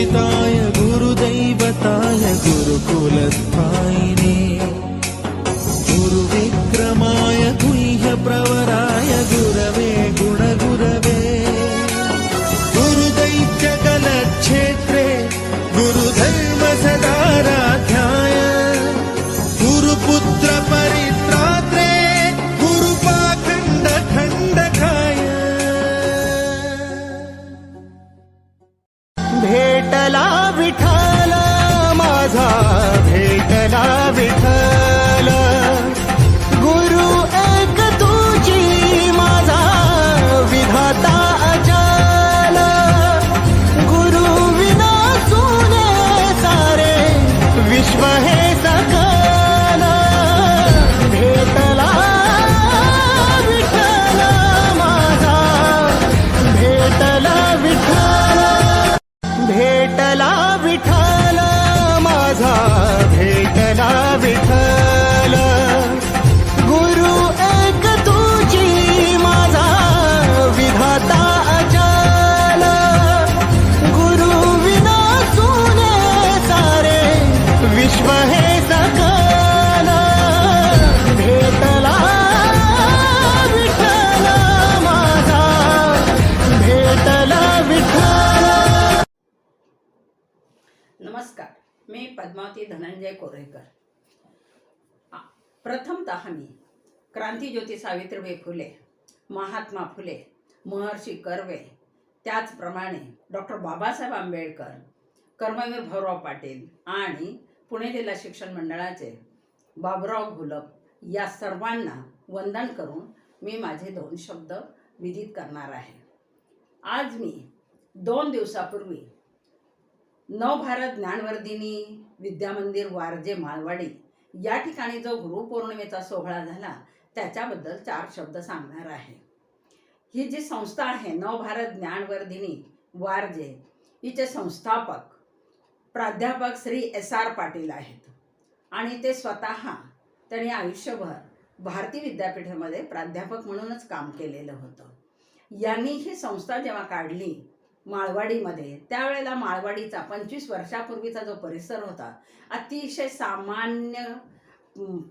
ीताय धनंजय कोरेकर. आ- प्रथमतः मी क्रांतीज्योती सावित्रीबाई फुले महात्मा फुले महर्षी कर्वे त्याचप्रमाणे डॉक्टर बाबासाहेब आंबेडकर कर्मवीर भाऊराव पाटील आणि पुणे जिल्हा शिक्षण मंडळाचे बाबुराव घुलप या सर्वांना वंदन करून मी माझे दोन शब्द विदित करणार आहे. आज मी दोन दिवसापूर्वी नवभारत ज्ञानवर्धिनी विद्यामंदिर वारजे माळवाडी या ठिकाणी जो गुरुपौर्णिमेचा सोहळा झाला त्याच्याबद्दल चार शब्द सांगणार आहे. ही जी संस्था आहे नवभारत ज्ञानवर्धिनी वारजे हिचे संस्थापक प्राध्यापक श्री एस आर पाटील आहेत. आणि ते स्वतः त्यांनी आयुष्यभर भारती विद्यापीठामध्ये प्राध्यापक म्हणूनच काम केलेलं होतं. यांनी ही संस्था जेव्हा काढली माळवाडीमध्ये. त्यावेळेला माळवाडीचा पंचवीस वर्षापूर्वीचा जो परिसर होता अतिशय सामान्य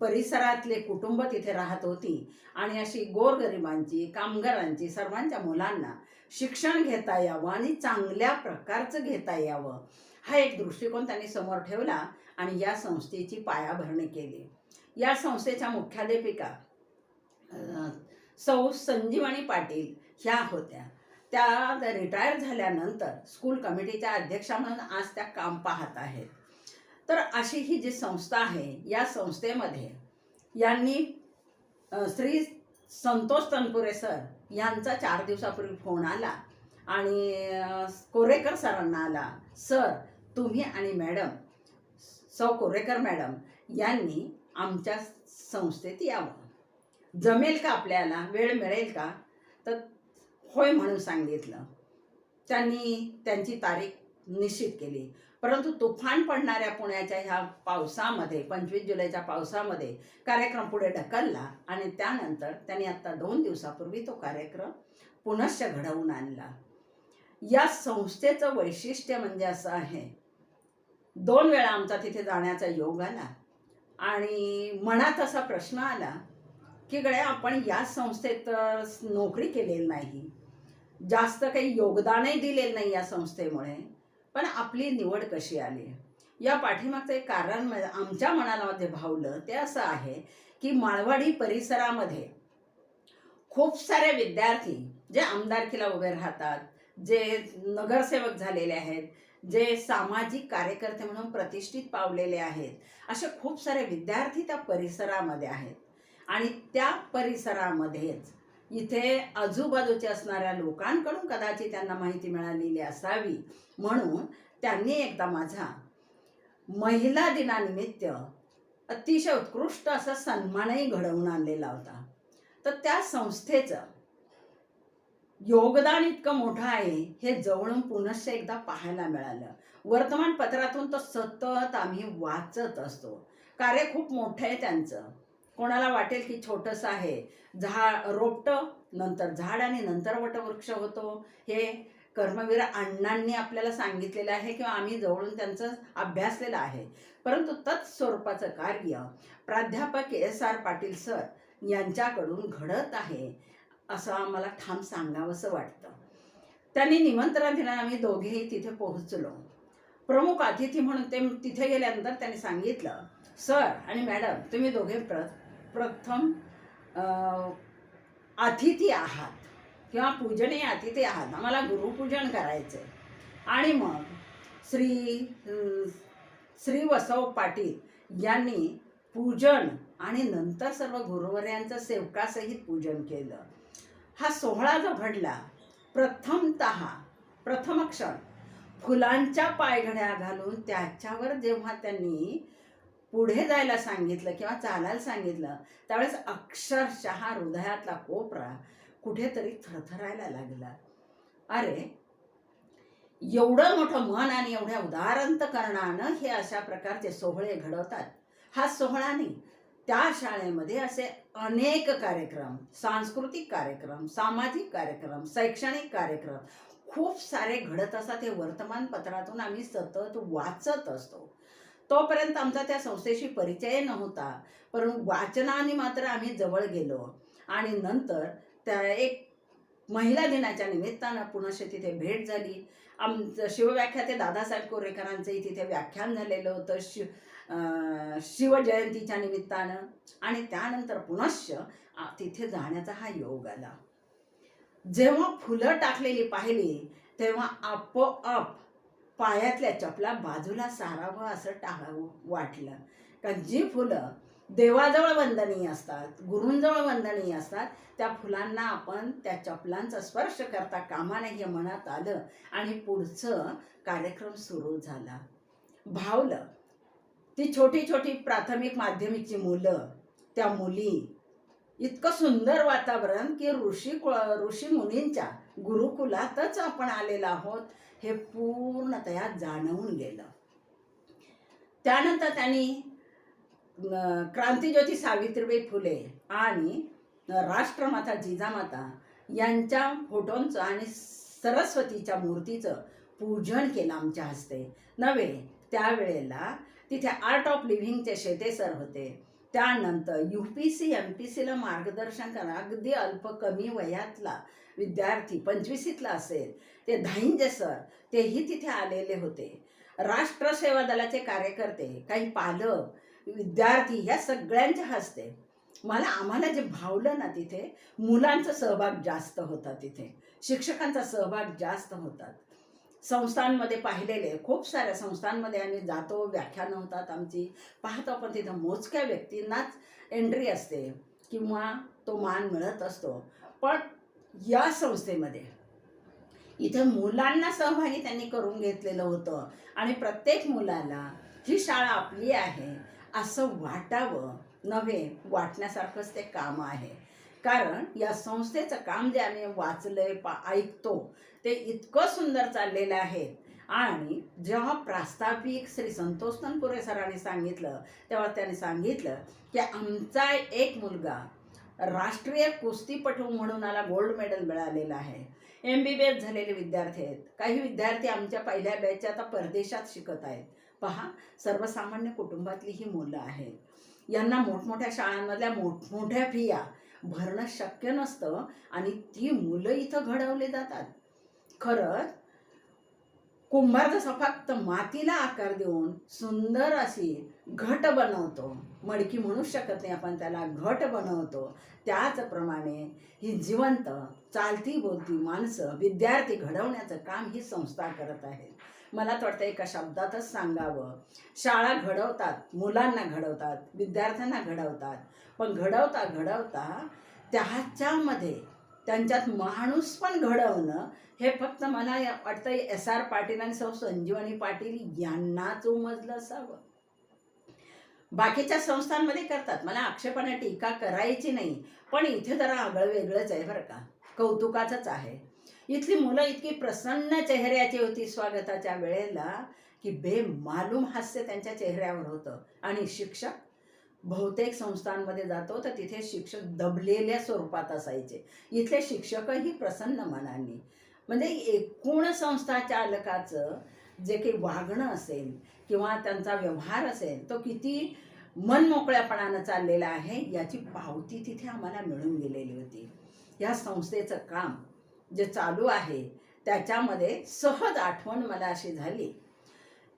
परिसरातले कुटुंब तिथे राहत होती. आणि अशी गोरगरिबांची कामगारांची सर्वांच्या मुलांना शिक्षण घेता यावं आणि चांगल्या प्रकारचं घेता यावं हा एक दृष्टिकोन त्यांनी समोर ठेवला आणि या संस्थेची पायाभरणी केली. या संस्थेच्या मुख्याध्यापिका सौ संजीवनी पाटील ह्या होत्या. त्या रिटायर झाल्यानंतर स्कूल कमिटीच्या अध्यक्षा म्हणून आज त्या काम पाहत आहेत. तर अशी ही जी संस्था आहे या संस्थेमध्ये यांनी श्री संतोष तनपुरे सर यांचा चार दिवसापूर्वी फोन आला आणि कोरेकर सरांना आला सर तुम्ही आणि मॅडम सौ कोरेकर मॅडम यांनी आमच्या संस्थेत यावं. जमेल का आपल्याला? वेळ मिळेल का? तर होय म्हणून सांगितलं. त्यांनी त्यांची तारीख निश्चित केली. परंतु तुफान पडणाऱ्या पुण्याच्या ह्या पावसामध्ये पंचवीस जुलैच्या पावसामध्ये कार्यक्रम पुढे ढकलला आणि त्यानंतर त्यांनी आत्ता दोन दिवसापूर्वी तो कार्यक्रम पुनश्च घडवून आणला. या संस्थेचं वैशिष्ट्य म्हणजे असं आहे दोन वेळा आमचा तिथे जाण्याचा योग आला आणि मनात असा प्रश्न आला की गळे आपण या संस्थेत तर नोकरी केलेली नाही. जास्त काही योगदानही दिलेलं नाही या संस्थेमुळे. पण आपली निवड कशी आली? या पाठीमागचं एक कारण आमच्या मनामध्ये भावलं ते असं आहे की माळवाडी परिसरामध्ये खूप सारे विद्यार्थी जे आमदारकीला उभे राहतात जे नगरसेवक झालेले आहेत जे सामाजिक कार्यकर्ते म्हणून प्रतिष्ठित पावलेले आहेत असे खूप सारे विद्यार्थी त्या परिसरामध्ये आहेत. आणि त्या परिसरामध्येच इथे आजूबाजूच्या असणाऱ्या लोकांकडून कदाचित त्यांना माहिती मिळालेली असावी. म्हणून त्यांनी एकदा माझा महिला दिनानिमित्त अतिशय उत्कृष्ट असा सन्मानही घडवून आणलेला होता. तर त्या संस्थेचं योगदान इतकं मोठं आहे हे जवळून पुनश्च एकदा पाहायला मिळालं. वर्तमानपत्रातून तर सतत आम्ही वाचत असतो. कार्य खूप मोठं आहे त्यांचं. कोणाला वाटेल की छोटंसं आहे. झाड रोपटं नंतर झाड आणि नंतर वटवृक्ष होतो. हे कर्मवीर अण्णांनी आपल्याला सांगितलेलं आहे किंवा आम्ही जवळून त्यांचं अभ्यासलेलं आहे. परंतु तत् स्वरूपाचं कार्य प्राध्यापक एस आर पाटील सर यांच्याकडून घडत आहे असं आम्हाला ठाम सांगावंसं वाटतं. त्यांनी निमंत्रण दिलं आम्ही दोघेही तिथे पोहोचलो. प्रमुख अतिथी म्हणून ते तिथे गेल्यानंतर त्यांनी सांगितलं सर आणि मॅडम तुम्ही दोघे प्र प्रथम अतिथी आहात किंवा पूजनीय अतिथी आहात. आम्हाला गुरुपूजन करायचं आहे आणि मग श्री श्री वसव पाटील यांनी पूजन आणि नंतर सर्व गुरुवर्यांचं सेवकासहित पूजन केलं. हा सोहळा जो घडला प्रथमत प्रथम क्षण फुलांच्या पायघड्या घालून त्याच्यावर जेव्हा त्यांनी पुढे जायला सांगितलं किंवा चालायला सांगितलं त्यावेळेस अक्षरशः हृदयातला कोपरा कुठेतरी थरथरायला लागला. अरे एवढं मोठं मन आणि एवढ्या उदारंतकरणानं हे अशा प्रकारचे सोहळे घडवतात. हा सोहळा नाही त्या शाळेमध्ये असे अनेक कार्यक्रम सांस्कृतिक कार्यक्रम सामाजिक कार्यक्रम शैक्षणिक कार्यक्रम खूप सारे घडत असतात. हे वर्तमानपत्रातून आम्ही सतत वाचत असतो. तोपर्यंत आमचा त्या संस्थेशी परिचय नव्हता. परंतु वाचनाने मात्र आम्ही जवळ गेलो. आणि नंतर त्या एक महिला दिनाच्या निमित्तानं पुनश्च तिथे भेट झाली. आमचं शिवव्याख्याते दादासाहेब कोरेकरांचंही तिथे व्याख्यान झालेलं होतं. शिव शिवजयंतीच्या निमित्तानं. आणि त्यानंतर पुनश्च तिथे जाण्याचा हा योग आला. जेव्हा फुलं टाकलेली पाहिली तेव्हा आपोआप पायातल्या चपला बाजूला सारावं असं टाकावं वाटलं. कारण जी फुलं देवाजवळ वंदनीय असतात गुरूंजवळ वंदनीय असतात त्या फुलांना आपण त्या चपलांचा स्पर्श करता कामा नाही हे मनात आलं आणि पुढचं कार्यक्रम सुरू झाला. भावलं. ती छोटी छोटी प्राथमिक माध्यमिकची मुलं त्या मुली इतकं सुंदर वातावरण की ऋषी ऋषी मुनींच्या गुरुकुलातच आपण आलेलो आहोत. हे पूर्णतया जाणवून गेलं. त्यानंतर त्यांनी अं, क्रांतिज्योती सावित्रीबाई फुले आणि राष्ट्रमाता जिजामाता यांच्या फोटोंचं आणि सरस्वतीच्या मूर्तीचं पूजन केलं आमच्या हस्ते. नव्हे त्यावेळेला तिथे आर्ट ऑफ लिव्हिंगचे शेते सर होते. त्यानंतर U P C M P सीला मार्गदर्शन करा अगदी अल्प कमी वयातला विद्यार्थी पंचवीसीतला असेल. ते धाईंजे सर तेही तिथे आलेले होते. राष्ट्रसेवा दलाचे कार्यकर्ते काही पालक विद्यार्थी ह्या सगळ्यांच्या हस्ते मला आम्हाला जे भावलं ना तिथे मुलांचा सहभाग जास्त होता तिथे. शिक्षकांचा सहभाग जास्त होतात संस्थांमध्ये पाहिलेले खूप साऱ्या संस्थांमध्ये आम्ही जातो व्याख्यानं होतात आमची. पाहतो आपण तिथं मोजक्या व्यक्तींनाच एंट्री असते किंवा तो मान मिळत असतो. पण या संस्थेमध्ये इथे मुलांना सहभागी त्यांनी करून घेतलेलं होतं. आणि प्रत्येक मुलाला ही शाळा आपली आहे असं वाटावं नव्हे वाटण्यासारखंच ते काम आहे. कारण या संस्थेचं काम जे आम्ही वाचलंय पा ऐकतो ते इतकं सुंदर चाललेलं आहे. आणि जेव्हा प्रास्ताविक श्री संतोष तनपुरे सरांनी सांगितलं तेव्हा त्यांनी सांगितलं की आमचा एक मुलगा राष्ट्रीय कुस्तीपटू म्हणून आला गोल्ड मेडल मिळालेलं आहे. एम बी बी एस झालेले विद्यार्थी आहेत. काही विद्यार्थी आमच्या पहिल्या बॅचच्या आता परदेशात शिकत आहेत. पहा सर्वसामान्य कुटुंबातली ही मुलं आहेत. यांना मोठमोठ्या शाळांमधल्या मोठमोठ्या फिया. भरणं शक्य नसतं आणि ती मुलं इथं घडवली जातात. खरंच कुंभार जसा फक्त मातीला आकार देऊन सुंदर अशी घट बनवतो. मडकी म्हणू शकत नाही आपण त्याला घट बनवतो. त्याचप्रमाणे ही जिवंत चालती बोलती माणसं विद्यार्थी घडवण्याचं काम ही संस्था करत आहे मला तर वाटतं एका शब्दातच सांगावं. शाळा घडवतात मुलांना घडवतात विद्यार्थ्यांना घडवतात. पण घडवता घडवता त्याच्यामध्ये त्यांच्यात माणूस पण घडवणं हे फक्त मला वाटतं एस आर पाटील आणि सौ संजीवनी पाटील यांनाच उमजलं असावं. बाकीच्या संस्थांमध्ये करतात. मला आक्षेपाने टीका करायची नाही. पण इथे जरा आगळं वेगळंच आहे बरं का. कौतुकाचंच आहे. इथली मुलं इतकी प्रसन्न चेहऱ्याची होती स्वागताच्या वेळेला की बेमालूम हास्य त्यांच्या चेहऱ्यावर होतं. आणि शिक्षक बहुतेक संस्थांमध्ये जातो तर तिथे शिक्षक दबलेल्या स्वरूपात असायचे. इथले शिक्षकही प्रसन्न मनाने. म्हणजे एकूण संस्था चालकाचं जे काही वागणं असेल किंवा त्यांचा व्यवहार असेल तो किती मनमोकळ्यापणानं चाललेला आहे याची पावती तिथे आम्हाला मिळून गेलेली होती. या संस्थेचं काम जे चालू आहे त्याच्यामध्ये सहज आठवण मला अशी झाली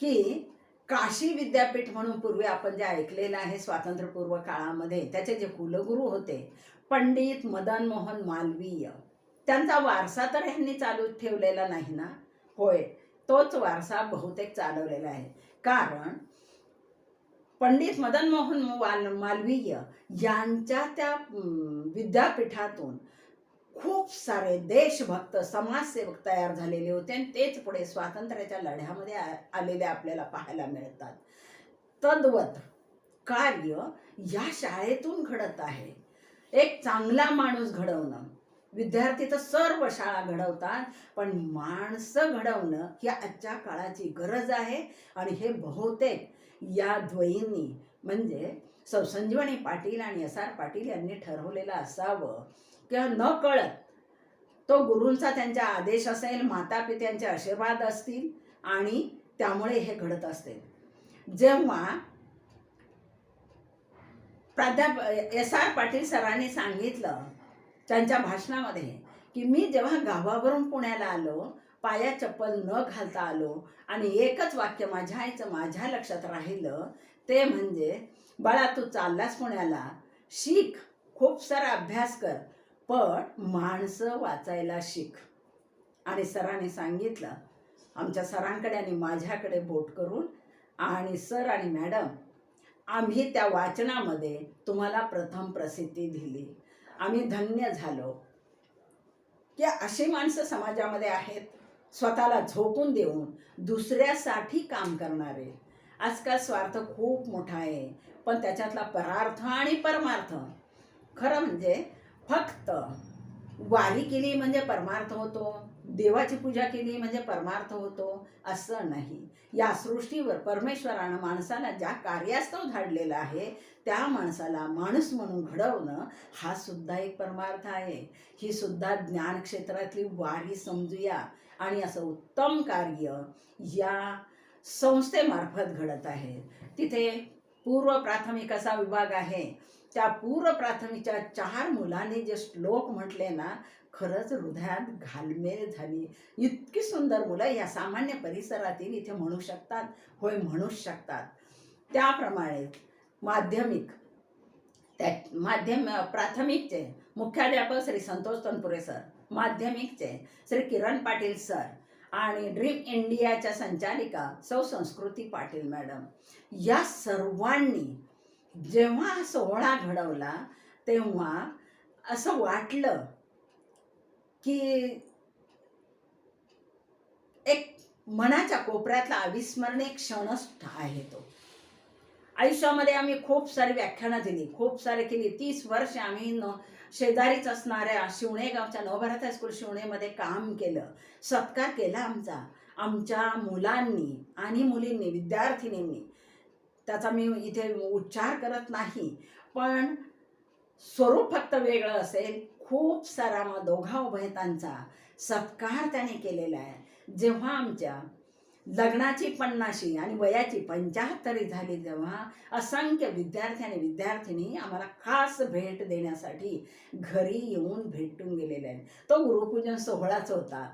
की काशी विद्यापीठ म्हणून पूर्वी आपण जे ऐकलेलं आहे स्वातंत्र्यपूर्व काळामध्ये त्याचे जे कुलगुरू होते पंडित मदन मोहन मालवीय त्यांचा वारसा तर ह्यांनी चालू ठेवलेला नाही ना? होय तोच वारसा बहुतेक चालवलेला आहे. कारण पंडित मदन मोहन माल मालवीय यांच्या त्या विद्यापीठातून खूप सारे देशभक्त समाजसेवक तयार झालेले होते आणि तेच पुढे स्वातंत्र्याच्या लढ्यामध्ये आ- आलेले आपल्याला पाहायला मिळतात. तद्वत कार्य या शाळेतून घडत आहे. एक चांगला माणूस घडवणं. विद्यार्थी तर सर्व शाळा घडवतात पण माणसं घडवणं ही आजच्या काळाची गरज आहे. आणि हे बहुतेक या द्वयींनी म्हणजे सौ संजीवनी पाटील आणि एस आर पाटील यांनी ठरवलेलं असावं. किंवा न कळत तो गुरूंचा त्यांचा आदेश असेल माता पित्यांचे आशीर्वाद असतील आणि त्यामुळे हे घडत असतील जेव्हा प्राध्याप एस आर पाटील सरांनी सांगितलं त्यांच्या भाषणामध्ये की मी जेव्हा गावावरून पुण्याला आलो पाया चप्पल न घालता आलो आणि एकच वाक्य माझ्या आईचं माझ्या लक्षात राहिलं ते म्हणजे बाळा तू चाललास पुण्याला शिक खूप सारा अभ्यास कर पण माणसं वाचायला शिक. आणि सरांनी सांगितलं आमच्या सरांकडे आणि माझ्याकडे बोट करून आणि सर आणि मॅडम आम्ही त्या वाचनामध्ये तुम्हाला प्रथम प्रसिद्धी दिली. आम्ही धन्य झालो. की अशी माणसं समाजामध्ये आहेत? स्वतःला झोकून देऊन दुसऱ्यासाठी काम करणारे. आजकाल स्वार्थ खूप मोठा आहे पण त्याच्यातला परार्थ आणि परमार्थ. खरं म्हणजे फक्त वारी केली म्हणजे परमार्थ होतो. देवाची पूजा केली म्हणजे परमार्थ होतो असं नाही. या सृष्टीवर परमेश्वरानं माणसाला ज्या कार्यास्तव धाडलेलं आहे त्या माणसाला माणूस म्हणून घडवणं हा सुद्धा एक परमार्थ आहे. ही सुद्धा ज्ञान क्षेत्रातली वारी समजूया. आणि असं उत्तम कार्य या संस्थेमार्फत घडत आहे. तिथे पूर्व प्राथमिक असा विभाग आहे. त्या पूर्व प्राथमिकच्या चार मुलांनी जे श्लोक म्हटले ना खरंच हृदयात घालमेल झाली. इतकी सुंदर मुलं या सामान्य परिसरातील इथे म्हणू शकतात होय म्हणूच शकतात. त्याप्रमाणे माध्यमिक त्या माध्यम प्राथमिकचे मुख्याध्यापक श्री संतोष तनपुरे सर माध्यमिकचे श्री किरण पाटील सर आणि ड्रीम इंडियाच्या संचालिका सौ संस्कृती पाटील मॅडम. या सर्वांनी जेव्हा हा सोहळा घडवला तेव्हा असं वाटलं की एक मनाच्या कोपऱ्यातला अविस्मरणीय क्षणच आहे तो. आयुष्यामध्ये आम्ही खूप सारी व्याख्यानं दिली खूप सारे केली. तीस वर्ष आम्ही न शेजारीच असणाऱ्या शिवणे गावच्या नवभारत हायस्कूल शिवणेमध्ये काम केलं. सत्कार केला आमचा. आमच्या मुलांनी आणि मुलींनी विद्यार्थिनींनी. त्याचा मी इथे उच्चार करत नाही पण स्वरूप फक्त वेगळं असेल. खूप सारा मग दोघा उभयतांचा सत्कार त्याने केलेला आहे. जेव्हा आमच्या लग्नाची पन्नाशी आणि वयाची पंच्याहत्तरी झाली तेव्हा असंख्य विद्यार्थी आणि विद्यार्थिनी आम्हाला खास भेट देण्यासाठी घरी येऊन भेटून गेलेले आहेत. तो गुरुपूजन सोहळाच होता.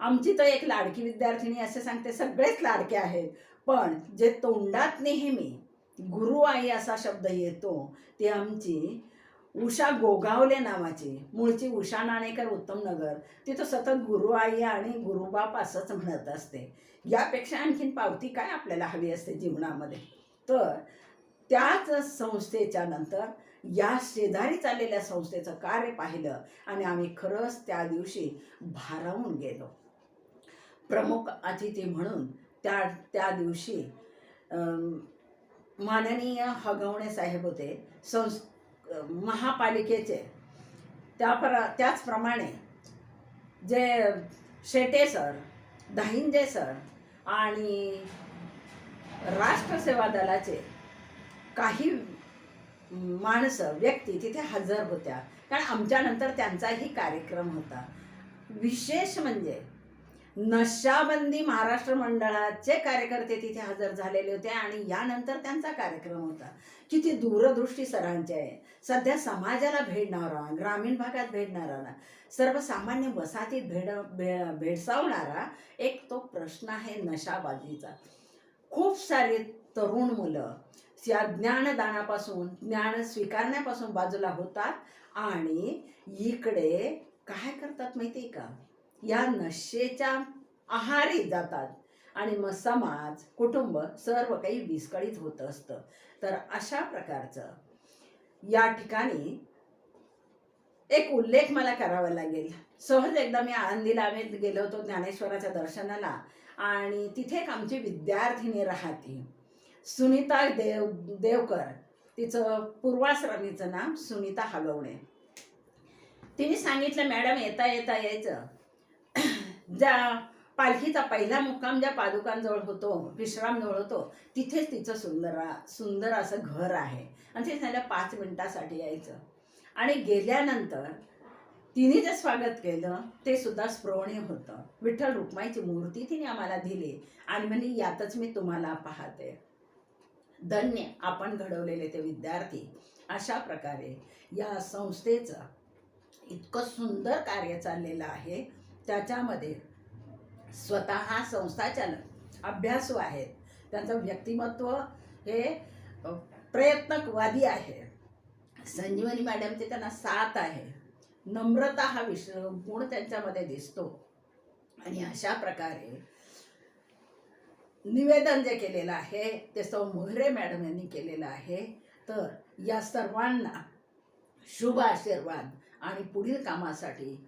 आमची तर एक लाडकी विद्यार्थिनी असे सांगते सगळेच लाडके आहेत पण जे तोंडात नेहमी गुरु आई असा शब्द येतो ते आमची उषा गोगावले नावाची. मूळची उषा नाणेकर उत्तम नगर. तिथं सतत गुरु आई आणि गुरुबाप असंच म्हणत असते. यापेक्षा आणखीन पावती काय आपल्याला हवी असते जीवनामध्ये? तर त्याच संस्थेच्या नंतर या शेजारी चाललेल्या संस्थेचं कार्य पाहिलं आणि आम्ही खरंच त्या दिवशी भारावून गेलो. प्रमुख अतिथी म्हणून त्या त्या दिवशी माननीय हगवणे साहेब होते. संस् महापालिकेचे. त्याप्र त्याचप्रमाणे जे शेटे सर दाहिंजे सर आणि राष्ट्रसेवा दलाचे काही माणसं व्यक्ती तिथे हजर होत्या. कारण आमच्यानंतर त्यांचाही कार्यक्रम होता. विशेष म्हणजे नशाबंदी महाराष्ट्र मंडळाचे कार्यकर्ते तिथे हजर झालेले होते आणि यानंतर त्यांचा कार्यक्रम होता किती दूरदृष्टी सरांची आहे. सध्या समाजाला भेडणारा ग्रामीण भागात भेडणारा सर्वसामान्य वसाहतीत भेड भे भेडसावणारा एक तो प्रश्न आहे नशाबाजीचा. खूप सारे तरुण मुलं या ज्ञानदानापासून ज्ञान स्वीकारण्यापासून बाजूला होतात आणि इकडे काय करतात माहिती आहे का? या नशेच्या आहारी जातात. आणि मग समाज कुटुंब सर्व काही विस्कळीत होत असतं. तर अशा प्रकारचं या ठिकाणी एक उल्लेख मला करावा लागेल. सहज एकदा मी आनंदीला गेलो होतो ज्ञानेश्वराच्या दर्शनाला आणि तिथे एक आमची विद्यार्थिनी राहते. सुनीता देव देवकर. तिचं पूर्वाश्रमीचं नाव सुनीता हगवणे. तिने सांगितलं मॅडम येता येता यायचं. ज्या पालखीचा पहिला मुक्काम ज्या पादुकांजवळ होतो विश्रामजवळ होतो तिथेच तिचं सुंदर सुंदर असं घर आहे. आणि ते त्यांना पाच मिनिटासाठी यायचं. आणि गेल्यानंतर तिने जे स्वागत केलं ते सुद्धा स्पृहणीय होतं. विठ्ठल रुक्माईची मूर्ती तिने आम्हाला दिली आणि म्हणजे यातच मी तुम्हाला पाहते. धन्य आपण घडवलेले ते विद्यार्थी. अशा प्रकारे या संस्थेचं इतकं सुंदर कार्य चाललेलं आहे. त्याच्यामध्ये स्वतः संस्थाचालक अभ्यासू आहेत. त्यांचं व्यक्तिमत्व हे प्रयत्नकवादी आहे. संजीवनी मॅडमचे त्यांना साथ आहे. नम्रता हा विष गुण त्यांच्यामध्ये दिसतो. आणि अशा प्रकारे निवेदन जे केलेलं आहे ते सौ मोहरे मॅडम यांनी केलेलं आहे. तर या सर्वांना शुभ आशीर्वाद आणि पुढील कामासाठी